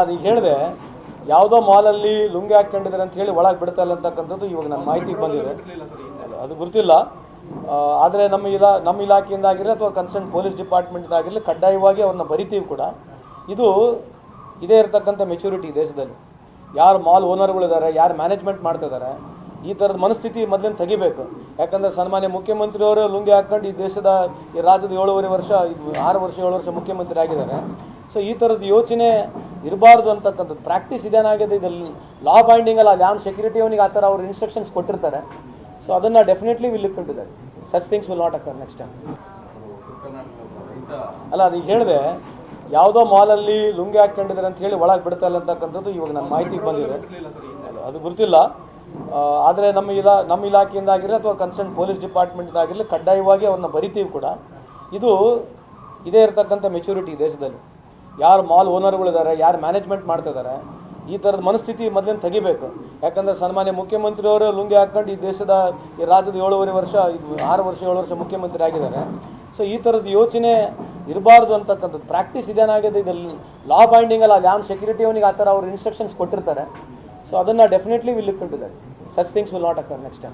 ಅದೀಗ ಹೇಳಿದೆ, ಯಾವುದೋ ಮಾಲಲ್ಲಿ ಲುಂಗಿ ಹಾಕೊಂಡಿದ್ದಾರೆ ಅಂತ ಹೇಳಿ ಒಳಗೆ ಬಿಡ್ತಾ ಇಲ್ಲ ಅಂತಕ್ಕಂಥದ್ದು ಇವಾಗ ನನ್ನ ಮಾಹಿತಿಗೆ ಬಂದಿದೆ. ಅದು- ಗೊತ್ತಿಲ್ಲ ಆದರೆ ನಮ್ಮ ಇಲಾ, ನಮ್ಮ ಇಲಾಖೆಯಿಂದ ಆಗಿರಲಿ ಅಥವಾ ಕನ್ಸರ್ನ್ ಪೊಲೀಸ್ ಡಿಪಾರ್ಟ್ಮೆಂಟ್ ಆಗಿರಲಿ ಕಡ್ಡಾಯವಾಗಿ ಅವ್ರನ್ನ ಬರಿತೀವಿ ಕೂಡ. ಇದು ಇದೇ ಇರತಕ್ಕಂಥ ಮೆಚುರಿಟಿ ದೇಶದಲ್ಲಿ. ಯಾರು ಮಾಲ್ ಓನರ್ಗಳಿದ್ದಾರೆ, ಯಾರು ಮ್ಯಾನೇಜ್ಮೆಂಟ್ ಮಾಡ್ತಾ ಇದ್ದಾರೆ, ಈ ಥರದ ಮನಸ್ಥಿತಿ ಮೊದಲಿನ ತೆಗಿಬೇಕು. ಯಾಕಂದರೆ ಸನ್ಮಾನ್ಯ ಮುಖ್ಯಮಂತ್ರಿಯವರು ಲುಂಗಿ ಹಾಕೊಂಡು ಈ ದೇಶದ ಈ ರಾಜ್ಯದ ಏಳುವರೆ ವರ್ಷ ಆರು ವರ್ಷ, ಏಳು ವರ್ಷ ಮುಖ್ಯಮಂತ್ರಿ ಆಗಿದ್ದಾರೆ. ಸೊ ಈ ಥರದ ಯೋಚನೆ ಇರಬಾರ್ದು ಅಂತಕ್ಕಂಥದ್ದು. ಪ್ರಾಕ್ಟೀಸ್ ಇದೇನಾಗಿದೆ ಇದರಲ್ಲಿ? ಲಾ ಬೈಂಡಿಂಗ್ ಅಲ್ಲ ಯಾವ ಸೆಕ್ಯೂರಿಟಿ ಅವನಿಗೆ ಆ ಥರ ಅವ್ರು ಇನ್ಸ್ಟ್ರಕ್ಷನ್ಸ್ ಕೊಟ್ಟಿರ್ತಾರೆ. ಸೊ ಅದನ್ನು ಡೆಫಿನೆಟ್ಲಿ ವಿಲ್ ಲಿಕ್ ಇಟ್ಟಿದ್ದಾರೆ such things will not occur next time ಅಲ್ಲ, ಅದು ಈಗ ಹೇಳಿದೆ, ಯಾವುದೋ ಮಾಲಲ್ಲಿ ಲುಂಗಿ ಹಾಕೊಂಡಿದ್ದಾರೆ ಅಂತ ಹೇಳಿ ಒಳಗೆ ಬಿಡ್ತಾ ಇಲ್ಲ ಅಂತಕ್ಕಂಥದ್ದು ಇವಾಗ ನನ್ನ ಮಾಹಿತಿಗೆ ಬಂದಿದೆ. ಅದು- ಗೊತ್ತಿಲ್ಲ ಆದರೆ ನಮ್ಮ ಇಲಾ, ನಮ್ಮ ಇಲಾಖೆಯಿಂದ ಆಗಿರಲಿ ಅಥವಾ ಕನ್ಸರ್ನ್ ಪೊಲೀಸ್ ಡಿಪಾರ್ಟ್ಮೆಂಟ್ ಆಗಿರಲಿ ಕಡ್ಡಾಯವಾಗಿ ಅವ್ರನ್ನ ಬರಿತೀವಿ ಕೂಡ. ಇದು, ಇದೇ ಇರತಕ್ಕಂಥ ಮೆಚುರಿಟಿ ದೇಶದಲ್ಲಿ. ಯಾರು ಮಾಲ್ ಓನರ್ಗಳಿದ್ದಾರೆ ಯಾರು ಮ್ಯಾನೇಜ್ಮೆಂಟ್ ಮಾಡ್ತಾ ಇದ್ದಾರೆ ಈ ಥರದ ಮನಸ್ಥಿತಿ ಮೊದಲಿನ ತೆಗಿಬೇಕು. ಯಾಕಂದ್ರೆ ಸನ್ಮಾನ್ಯ ಮುಖ್ಯಮಂತ್ರಿಯವರು ಲುಂಗಿ ಹಾಕ್ಕೊಂಡು ಈ ದೇಶದ, ಈ ರಾಜ್ಯದ ಏಳುವರೆ ವರ್ಷ ಆರು ವರ್ಷ, ಏಳು ವರ್ಷ ಮುಖ್ಯಮಂತ್ರಿ ಆಗಿದ್ದಾರೆ. ಸೊ ಈ ಥರದ ಯೋಚನೆ ಇರಬಾರ್ದು ಅಂತಕ್ಕಂಥದ್ದು. ಪ್ರಾಕ್ಟೀಸ್ ಇದೇನಾಗಿದೆ ಇದರಲ್ಲಿ ಲಾ ಬೈಂಡಿಂಗ್ ಅಲ್ಲ ಯಾವ ಸೆಕ್ಯೂರಿಟಿ ಅವನಿಗೆ ಆ ಥರ ಅವ್ರು ಇನ್ಸ್ಟ್ರಕ್ಷನ್ಸ್ ಕೊಟ್ಟಿರ್ತಾರೆ. ಸೊ ಅದನ್ನು ಡೆಫಿನೆಟ್ಲಿ ವಿಲ್ ಲಿಕ್ ಇಟ್ಟಿದ್ದಾರೆ such things will not occur next time